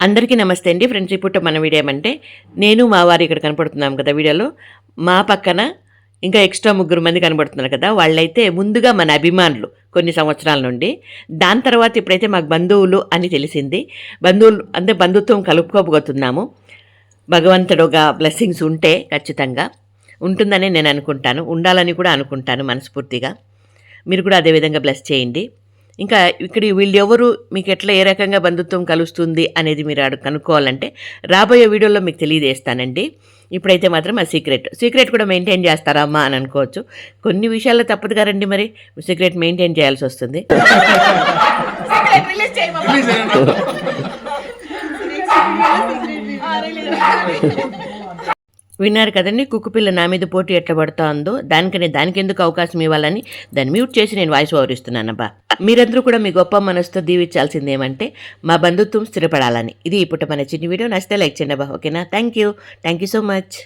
అందరికీ నమస్తే అండి. ఫ్రెండ్స్ ఇప్పుడు మన వీడియో ఏమంటే నేను మా వారు ఇక్కడ కనపడుతున్నాం కదా వీడియోలో. మా పక్కన ఇంకా ఎక్స్ట్రా ముగ్గురు మంది కనబడుతున్నారు కదా. వాళ్ళైతే ముందుగా మన అభిమానులు కొన్ని సంవత్సరాల నుండి. దాని తర్వాత ఇప్పుడైతే మాకు బంధువులు అని తెలిసింది. బంధువులు అంటే బంధుత్వం కలుపుకోబోతున్నాము. భగవంతుడుగా బ్లెస్సింగ్స్ ఉంటే ఖచ్చితంగా ఉంటుందని నేను అనుకుంటాను. ఉండాలని కూడా అనుకుంటాను మనస్ఫూర్తిగా. మీరు కూడా అదేవిధంగా బ్లెస్ చేయండి. ఇంకా ఇక్కడ వీళ్ళు ఎవరు? మీకు ఎట్లా ఏ రకంగా బంధుత్వం కలుస్తుంది అనేది మీరు కనుక్కోవాలంటే రాబోయే వీడియోలో మీకు తెలియజేస్తానండి. ఇప్పుడైతే మాత్రం ఆ సీక్రెట్. సీక్రెట్ కూడా మెయింటైన్ చేస్తారా అమ్మా అని అనుకోవచ్చు. కొన్ని విషయాల్లో తప్పదు కదండి మరి. సీక్రెట్ మెయింటైన్ చేయాల్సి వస్తుంది. విన్నారు కదండి కుక్కుపిల్ల నా మీద పోటీ ఎట్లా పడుతా ఉందో దానికనే దానికి ఎందుకు అవకాశం ఇవ్వాలని దాన్ని మ్యూట్ చేసి నేను వాయిస్ ఓవర్ ఇస్తున్నానబ్బా మీరందరూ కూడా మీ గొప్ప మనసుతో దీవించాల్సింది ఏమంటే మా బంధుత్వం స్థిరపడాలని. ఇది ఇప్పుడు మన చిన్న వీడియో. నచ్చితే లైక్ చేయండి అబ్బా. ఓకేనా? Thank you. Thank you so much.